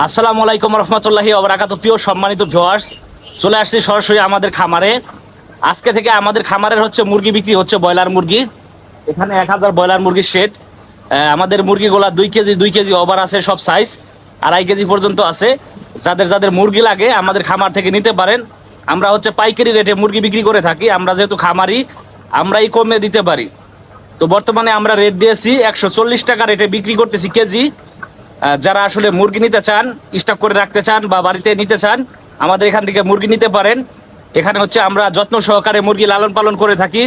আসসালামু আলাইকুম রহমতুল্লাহি অবরাকাত প্রিয় সম্মানিত ভিউয়ার্স চলে আসছি সরাসরি আমাদের খামারে। আজকে থেকে আমাদের খামারের হচ্ছে মুরগি বিক্রি হচ্ছে ব্রয়লার মুরগি। এখানে এক হাজার ব্রয়লার মুরগির শেড আমাদের মুরগিগুলা দুই কেজি দুই কেজি ওভার আছে, সব সাইজ আড়াই কেজি পর্যন্ত আছে। যাদের যাদের মুরগি লাগে, আমাদের খামার থেকে নিতে পারেন। আমরা হচ্ছে পাইকারি রেটে মুরগি বিক্রি করে থাকি। আমরা যেহেতু খামারি, আমরাই কমে দিতে পারি। তো বর্তমানে আমরা রেট দিয়েছি একশো চল্লিশ টাকা রেটে বিক্রি করতেছি কেজি। যারা আসলে মুরগি নিতে চান স্টক করে রাখতে চান বা বাড়িতে নিতে চান, আমাদের এখান থেকে মুরগি নিতে পারেন। এখানে হচ্ছে আমরা যত্ন সহকারে মুরগি লালন পালন করে থাকি।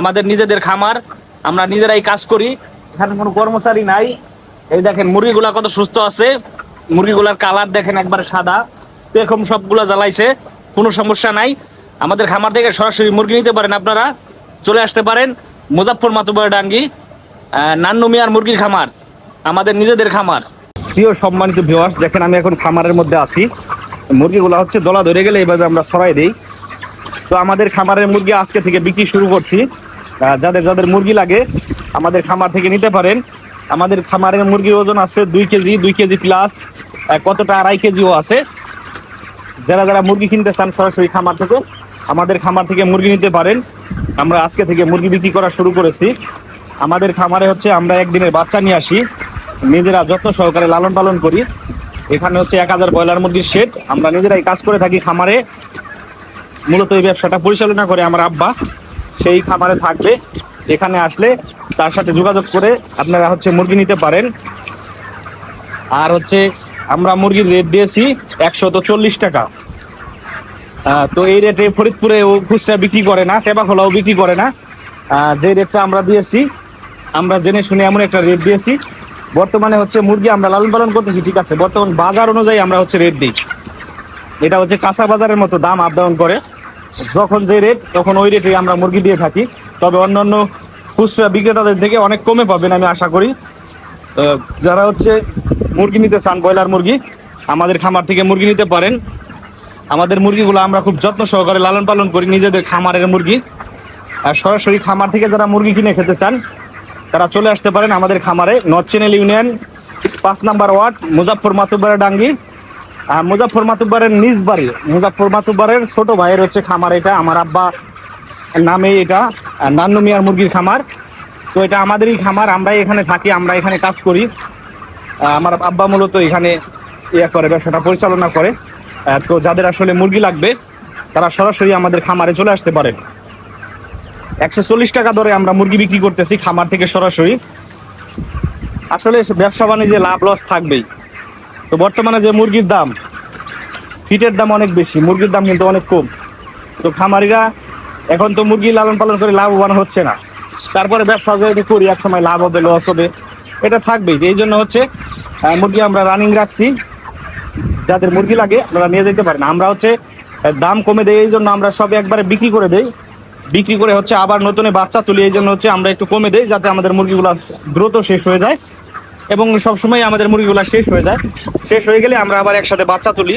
আমাদের নিজেদের খামার, আমরা নিজেরাই কাজ করি। এখানে কোনো কর্মচারী নাই। এই দেখেন, মুরগিগুলা কত সুস্থ আছে। মুরগিগুলার কালার দেখেন একবার সাদা। এরকম সবগুলা জ্বালাইছে, কোনো সমস্যা নাই। আমাদের খামার থেকে সরাসরি মুরগি নিতে পারেন আপনারা। চলে আসতে পারেন মুজাফর মাতুবার ডাঙ্গি নান্নু মিয়ার মুরগির খামার, আমাদের নিজেদের খামার। প্রিয় সম্মানিত ভিউয়ার্স দেখেন আমি এখন খামারের মধ্যে আসি মুরগিগুলো হচ্ছে দলা ধরে গেলে এইভাবে আমরা সরাই দিই। তো আমাদের খামারের মুরগি আজকে থেকে বিক্রি শুরু করছি। যাদের যাদের মুরগি লাগে, আমাদের খামার থেকে নিতে পারেন। আমাদের খামারের মুরগির ওজন আছে দুই কেজি দুই কেজি প্লাস কতটা আড়াই কেজিও আছে। যারা যারা মুরগি কিনতে চান সরাসরি খামার থেকে, আমাদের খামার থেকে মুরগি নিতে পারেন। আমরা আজকে থেকে মুরগি বিক্রি করা শুরু করেছি। আমাদের খামারে হচ্ছে আমরা একদিনের বাচ্চা নিয়ে আসি। নিজেরা যত্ন সহকারে লালন পালন করি। এখানে হচ্ছে এক হাজার ব্রয়লার মুরগির শেড আমরা নিজেরাই কাজ করে থাকি খামারে। মূলত এই ব্যবসাটা পরিচালনা করে আমার আব্বা। সেই খামারে থাকবে। এখানে আসলে তার সাথে যোগাযোগ করে আপনারা হচ্ছে মুরগি নিতে পারেন। আর হচ্ছে আমরা মুরগির রেট দিয়েছি একশত চল্লিশ টাকা। তো এই রেটে ফরিদপুরে ও খুচরা বিক্রি করে না, টেবাখোলাও বিক্রি করে না। যে রেটটা আমরা দিয়েছি, আমরা জেনে শুনে এমন একটা রেট দিয়েছি। বর্তমানে হচ্ছে মুরগি আমরা লালন পালন করতেছি, ঠিক আছে? বর্তমান বাজার অনুযায়ী আমরা হচ্ছে রেট দিই। এটা হচ্ছে কাঁচা বাজারের মতো দাম আপ ডাউন করে। যখন যে রেট তখন ওই রেটে আমরা মুরগি দিয়ে থাকি। তবে অন্যান্য খুচরা বিক্রেতাদের থেকে অনেক কমে পাবেন আমি আশা করি। যারা হচ্ছে মুরগি নিতে চান, ব্রয়লার মুরগি, আমাদের খামার থেকে মুরগি নিতে পারেন। আমাদের মুরগিগুলো আমরা খুব যত্ন সহকারে লালন পালন করি, নিজেদের খামারের মুরগি। আর সরাসরি খামার থেকে যারা মুরগি কিনে খেতে চান তারা চলে আসতে পারেন আমাদের খামারে নর্থ চ্যানেল ইউনিয়ন, পাঁচ নাম্বার ওয়ার্ড মুজাফর মাতুব্বারের ডাঙ্গি। আর মুজাফর মাতুব্বারের নিজ বাড়ি মুজাফর মাতুব্বারের ছোট ভাইয়ের হচ্ছে খামার এটা, আমার আব্বা নামে এটা নান্নু মিয়ার মুরগির খামার। তো এটা আমাদেরই খামার, আমরাই এখানে থাকি, আমরা এখানে কাজ করি। আমার আব্বা মূলত এখানে ইয়ে করে, ব্যবসাটা পরিচালনা করে। তো যাদের আসলে মুরগি লাগবে, তারা সরাসরি আমাদের খামারে চলে আসতে পারেন। একশো চল্লিশ টাকা দরে আমরা মুরগি বিক্রি করতেছি খামার থেকে সরাসরি। আসলে ব্যবসা বাণিজ্যে লাভ লস থাকবেই। তো বর্তমানে যে মুরগির দাম, ফিটের দাম অনেক বেশি, মুরগির দাম কিন্তু অনেক কম। তো খামারিরা এখন তো মুরগি লালন পালন করে লাভবান হচ্ছে না। তারপরে ব্যবসা যেহেতু করি, এক সময় লাভ হবে লস হবে, এটা থাকবেই। এই জন্য হচ্ছে মুরগি আমরা রানিং রাখছি। যাদের মুরগি লাগে, আপনারা নিয়ে যেতে পারেন। আমরা হচ্ছে দাম কমে দেই, এই জন্য আমরা সব একবারে বিক্রি করে দেই। বিক্রি করে হচ্ছে আবার নতুনে বাচ্চা তুলি, এই জন্য হচ্ছে আমরা একটু কমে দেই যাতে আমাদের মুরগিগুলো দ্রুত শেষ হয়ে যায়। এবং সবসময় আমাদের মুরগিগুলো শেষ হয়ে যায়। শেষ হয়ে গেলে আমরা আবার একসাথে বাচ্চা তুলি।